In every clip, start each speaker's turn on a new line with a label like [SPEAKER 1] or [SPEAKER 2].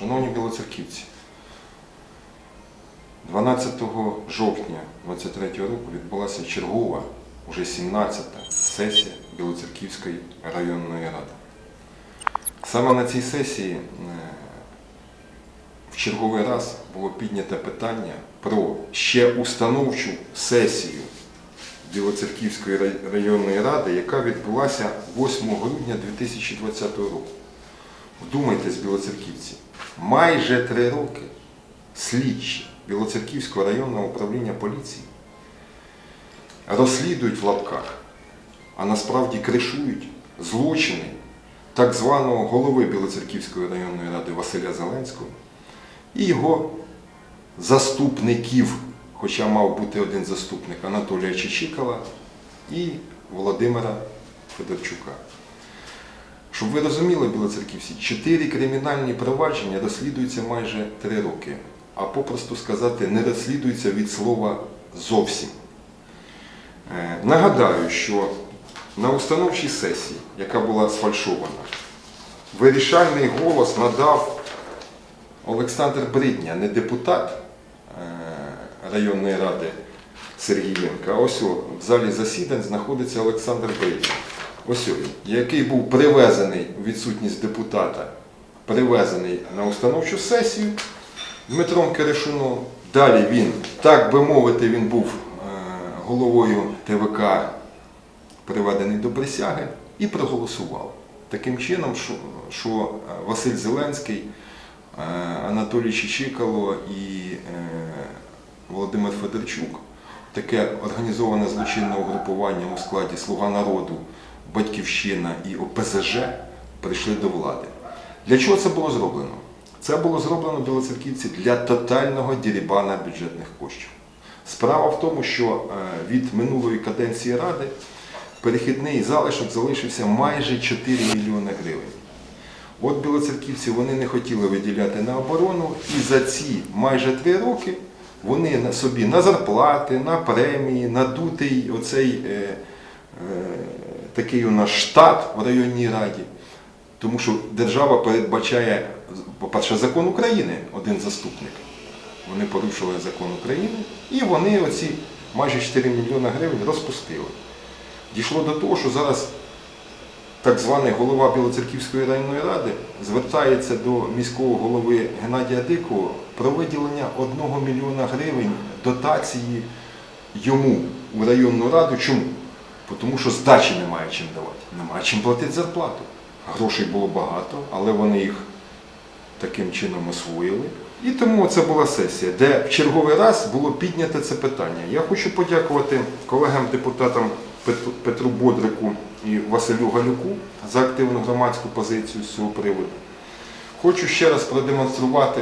[SPEAKER 1] Шановні білоцерківці, 12 жовтня 23 року відбулася чергова, уже 17-та сесія Білоцерківської районної ради. Саме на цій сесії е, в черговий раз було піднято питання про ще установчу сесію Білоцерківської районної ради, яка відбулася 8 грудня 2020 року. Вдумайтесь, білоцерківці, майже три роки слідчі Білоцерківського районного управління поліції розслідують в лапках, а насправді кришують злочини так званого голови Білоцерківської районної ради Василя Зеленського і його заступників, хоча мав бути один заступник Анатолія Чечикала і Володимира Федорчука. Щоб ви розуміли, білоцерківці, чотири кримінальні провадження розслідуються майже три роки, а попросту сказати, не розслідуються від слова зовсім. Е, Нагадаю, що на установчій сесії, яка була сфальшована, вирішальний голос надав Олександр Бридня, не депутат е, районної ради Сергієнка, а ось в залі засідань знаходиться Олександр Бридня. Ось який був привезений відсутність депутата, привезений на установчу сесію Дмитром Киришуном. Далі він, так би мовити, він був е, головою ТВК, приведений до присяги і проголосував. Таким чином, що, е, Василь Зеленський, е, Анатолій Чичикало і Володимир Федорчук, таке організоване злочинне угрупування у складі Слуга народу, Батьківщина і ОПЗЖ прийшли до влади. Для чого це було зроблено? Це було зроблено білоцерківці для тотального дірібана бюджетних коштів. Справа в тому, що е, від минулої каденції Ради перехідний залишок залишився майже 4 мільйони гривень. От білоцерківці вони не хотіли виділяти на оборону, і за ці майже три роки вони на собі на зарплати, на премії, надутий оцей е, е, такий у нас штат в районній раді. Тому що держава передбачає, по-перше, закон України, один заступник. Вони порушили закон України і вони оці майже 4 мільйони гривень розпустили. Дійшло до того, що зараз так званий голова Білоцерківської районної ради звертається до міського голови Геннадія Дикого про виділення 1 мільйона гривень дотації йому у районну раду. Чому? Тому що здачі немає чим давати, немає чим платити зарплату. Грошей було багато, але вони їх таким чином освоїли. І тому це була сесія, де в черговий раз було піднято це питання. Я хочу подякувати колегам-депутатам Петру Бодрику і Василю Галюку за активну громадську позицію з цього приводу. Хочу ще раз продемонструвати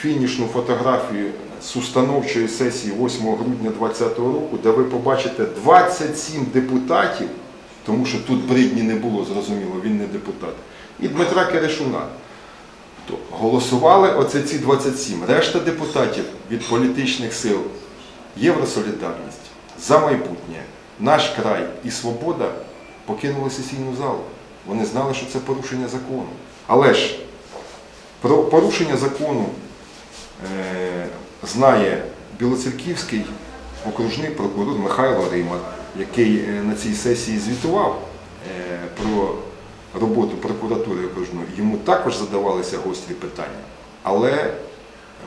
[SPEAKER 1] фінішну фотографію з установчої сесії 8 грудня 2020 року, де ви побачите 27 депутатів, тому що тут бридні не було, зрозуміло, він не депутат, і Дмитра Керешуна. То голосували оце ці 27. Решта депутатів від політичних сил Євросолідарність, за майбутнє, наш край і свобода покинули сесійну залу. Вони знали, що це порушення закону. Але ж про порушення закону знає Білоцерківський окружний прокурор Михайло Римар, який е, на цій сесії звітував е, про роботу прокуратури окружної. Йому також задавалися гострі питання. Але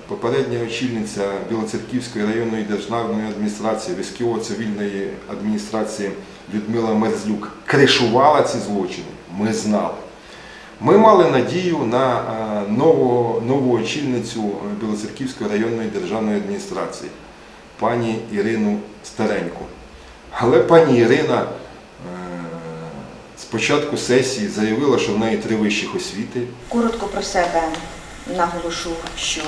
[SPEAKER 1] попередня очільниця Білоцерківської районної державної адміністрації, ВСКО цивільної адміністрації Людмила Мерзлюк кришувала ці злочини. Ми знали. Ми мали надію на е, нову, нову очільницю е, Білоцерківської районної державної адміністрації, пані Ірину Стареньку. Але пані Ірина е, з початку сесії заявила, що в неї три вищих освіти.
[SPEAKER 2] Коротко про себе наголошу, що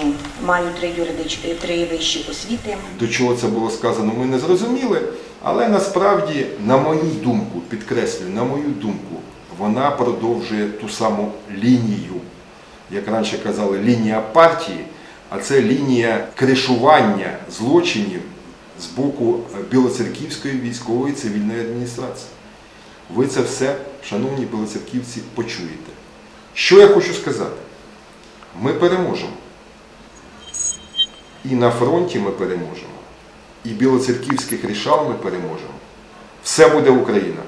[SPEAKER 2] маю три юридичні три вищі освіти.
[SPEAKER 1] До чого це було сказано, ми не зрозуміли. Але насправді, на мою думку, підкреслюю, на мою думку, вона продовжує ту саму лінію, як раніше казали, лінія партії, а це лінія кришування злочинів з боку Білоцерківської військової цивільної адміністрації. Ви це все, шановні білоцерківці, почуєте. Що я хочу сказати? ми переможемо. І на фронті ми переможемо, і білоцерківських рішал ми переможемо. Все буде Україна.